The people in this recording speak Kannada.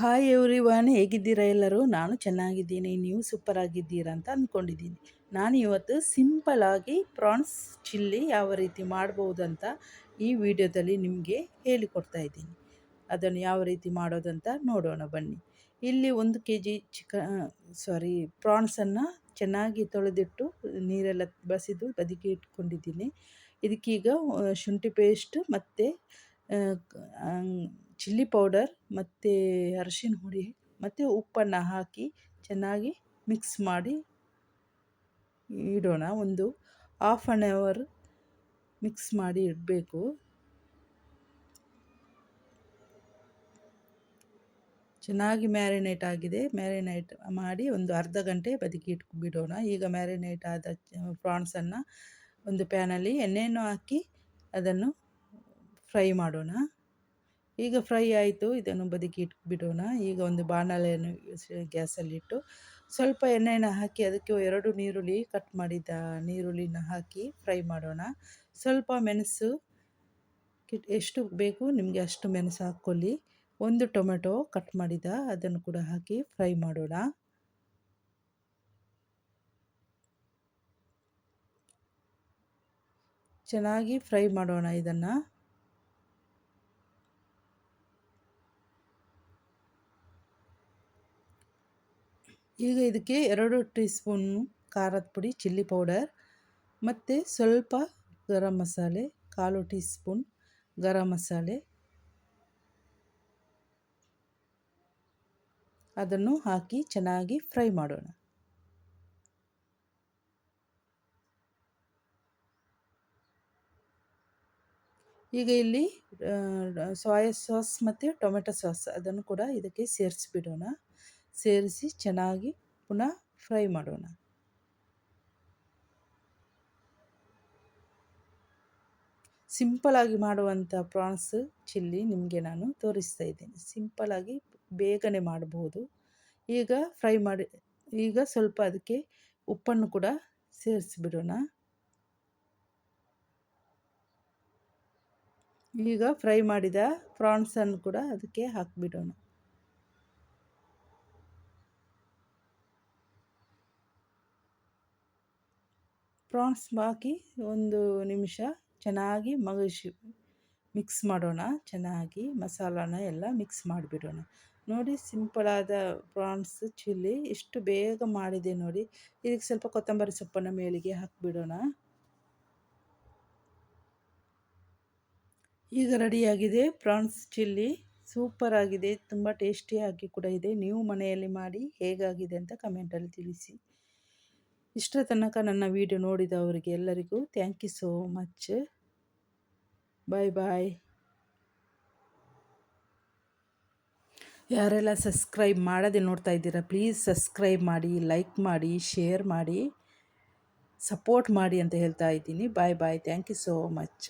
ಹಾಯ್ ಎವ್ರಿ ಹೇಗಿದ್ದೀರಾ ಎಲ್ಲರೂ? ನಾನು ಚೆನ್ನಾಗಿದ್ದೀನಿ, ನೀವು ಸೂಪರ್ ಆಗಿದ್ದೀರಾ ಅಂತ ಅಂದ್ಕೊಂಡಿದ್ದೀನಿ. ನಾನು ಇವತ್ತು ಸಿಂಪಲಾಗಿ ಪ್ರಾನ್ಸ್ ಚಿಲ್ಲಿ ಯಾವ ರೀತಿ ಮಾಡ್ಬೋದು ಅಂತ ಈ ವಿಡಿಯೋದಲ್ಲಿ ನಿಮಗೆ ಹೇಳಿಕೊಡ್ತಾ ಇದ್ದೀನಿ. ಅದನ್ನು ಯಾವ ರೀತಿ ಮಾಡೋದಂತ ನೋಡೋಣ ಬನ್ನಿ. ಇಲ್ಲಿ ಒಂದು ಕೆ ಜಿ ಚಿಕ ಸಾರಿ ಪ್ರಾನ್ಸನ್ನು ಚೆನ್ನಾಗಿ ತೊಳೆದಿಟ್ಟು ನೀರೆಲ್ಲ ಬಸಿದು ಬದುಕಿ ಇಟ್ಕೊಂಡಿದ್ದೀನಿ. ಇದಕ್ಕೀಗ ಶುಂಠಿ ಪೇಸ್ಟ್ ಮತ್ತು ಚಿಲ್ಲಿ ಪೌಡರ್, ಮತ್ತು ಅರಶಿನ ಹುಡಿ, ಮತ್ತು ಉಪ್ಪನ್ನು ಹಾಕಿ ಚೆನ್ನಾಗಿ ಮಿಕ್ಸ್ ಮಾಡಿ ಇಡೋಣ. ಒಂದು ಹಾಫ್ ಆನ್ ಅವರ್ ಮಿಕ್ಸ್ ಮಾಡಿ ಇಡಬೇಕು. ಚೆನ್ನಾಗಿ ಮ್ಯಾರಿನೇಟ್ ಆಗಿದೆ. ಮ್ಯಾರಿನೇಟ್ ಮಾಡಿ ಒಂದು ಅರ್ಧ ಗಂಟೆ ಬದುಕಿ ಇಟ್ಕೊ ಬಿಡೋಣ. ಈಗ ಮ್ಯಾರಿನೇಟ್ ಆದ ಪ್ರಾನ್ಸನ್ನು ಒಂದು ಪ್ಯಾನಲ್ಲಿ ಎಣ್ಣೆಯನ್ನು ಹಾಕಿ ಅದನ್ನು ಫ್ರೈ ಮಾಡೋಣ. ಈಗ ಫ್ರೈ ಆಯಿತು, ಇದನ್ನು ಬದುಕಿ ಇಟ್ಬಿಡೋಣ. ಈಗ ಒಂದು ಬಾಣಲೆಯನ್ನು ಗ್ಯಾಸಲ್ಲಿಟ್ಟು ಸ್ವಲ್ಪ ಎಣ್ಣೆಯನ್ನು ಹಾಕಿ ಅದಕ್ಕೆ ಎರಡು ನೀರುಳ್ಳಿ ಕಟ್ ಮಾಡಿದ ನೀರುಳ್ಳಿನ ಹಾಕಿ ಫ್ರೈ ಮಾಡೋಣ. ಸ್ವಲ್ಪ ಮೆಣಸು ಎಷ್ಟು ಬೇಕು ನಿಮಗೆ ಅಷ್ಟು ಮೆಣಸು ಹಾಕ್ಕೊಳ್ಳಿ. ಒಂದು ಟೊಮೆಟೊ ಕಟ್ ಮಾಡಿದ, ಅದನ್ನು ಕೂಡ ಹಾಕಿ ಫ್ರೈ ಮಾಡೋಣ. ಚೆನ್ನಾಗಿ ಫ್ರೈ ಮಾಡೋಣ ಇದನ್ನು. ಈಗ ಇದಕ್ಕೆ ಎರಡು ಟೀ ಸ್ಪೂನು ಖಾರದ ಪುಡಿ, ಚಿಲ್ಲಿ ಪೌಡರ್ ಮತ್ತು ಸ್ವಲ್ಪ ಗರಂ ಮಸಾಲೆ, ಕಾಲು ಟೀ ಸ್ಪೂನ್ ಗರಂ ಮಸಾಲೆ. ಅದನ್ನು ಹಾಕಿ ಚೆನ್ನಾಗಿ ಫ್ರೈ ಮಾಡೋಣ. ಈಗ ಇಲ್ಲಿ ಸೋಯಾ ಸಾಸ್ ಮತ್ತು ಟೊಮೆಟೊ ಸಾಸ್ ಅದನ್ನು ಕೂಡ ಇದಕ್ಕೆ ಸೇರಿಸಿಬಿಡೋಣ. ಸೇರಿಸಿ ಚೆನ್ನಾಗಿ ಪುನಃ ಫ್ರೈ ಮಾಡೋಣ. ಸಿಂಪಲಾಗಿ ಮಾಡುವಂಥ ಪ್ರಾನ್ಸ್ ಚಿಲ್ಲಿ ನಿಮಗೆ ನಾನು ತೋರಿಸ್ತಾ ಇದ್ದೀನಿ. ಸಿಂಪಲಾಗಿ ಬೇಗನೆ ಮಾಡಬಹುದು ಈಗ ಫ್ರೈ ಮಾಡಿ, ಈಗ ಸ್ವಲ್ಪ ಅದಕ್ಕೆ ಉಪ್ಪನ್ನು ಕೂಡ ಸೇರಿಸಿಬಿಡೋಣ. ಈಗ ಫ್ರೈ ಮಾಡಿದ ಪ್ರಾನ್ಸನ್ನು ಕೂಡ ಅದಕ್ಕೆ ಹಾಕಿಬಿಡೋಣ. ಪ್ರಾನ್ಸ್ ಹಾಕಿ ಒಂದು ನಿಮಿಷ ಚೆನ್ನಾಗಿ ಮಗಿಸಿ ಮಿಕ್ಸ್ ಮಾಡೋಣ, ಚೆನ್ನಾಗಿ ಮಸಾಲಾನ ಎಲ್ಲ ಮಿಕ್ಸ್ ಮಾಡಿಬಿಡೋಣ. ನೋಡಿ ಸಿಂಪಲಾದ ಪ್ರಾನ್ಸ್ ಚಿಲ್ಲಿ ಎಷ್ಟು ಬೇಗ ಮಾಡಿದೆ ನೋಡಿ. ಇದಕ್ಕೆ ಸ್ವಲ್ಪ ಕೊತ್ತಂಬರಿ ಸೊಪ್ಪನ್ನು ಮೇಲಿಗೆ ಹಾಕಿಬಿಡೋಣ. ಈಗ ರೆಡಿಯಾಗಿದೆ ಪ್ರಾನ್ಸ್ ಚಿಲ್ಲಿ. ಸೂಪರ್ ಆಗಿದೆ, ತುಂಬ ಟೇಸ್ಟಿಯಾಗಿ ಕೂಡ ಇದೆ. ನೀವು ಮನೆಯಲ್ಲಿ ಮಾಡಿ ಹೇಗಾಗಿದೆ ಅಂತ ಕಮೆಂಟಲ್ಲಿ ತಿಳಿಸಿ. ಇಷ್ಟರ ತನಕ ನನ್ನ ವಿಡಿಯೋ ನೋಡಿದವರಿಗೆ ಎಲ್ಲರಿಗೂ thank you so much bye bye ಯಾರೆಲ್ಲ ಸಬ್ಸ್ಕ್ರೈಬ್ ಮಾಡದೆ ನೋಡ್ತಾ ಇದ್ದೀರಾ ಪ್ಲೀಸ್ ಸಬ್ಸ್ಕ್ರೈಬ್ ಮಾಡಿ ಲೈಕ್ ಮಾಡಿ ಶೇರ್ ಮಾಡಿ ಸಪೋರ್ಟ್ ಮಾಡಿ ಅಂತ ಹೇಳ್ತಾ ಇದ್ದೀನಿ. Bye bye thank you so much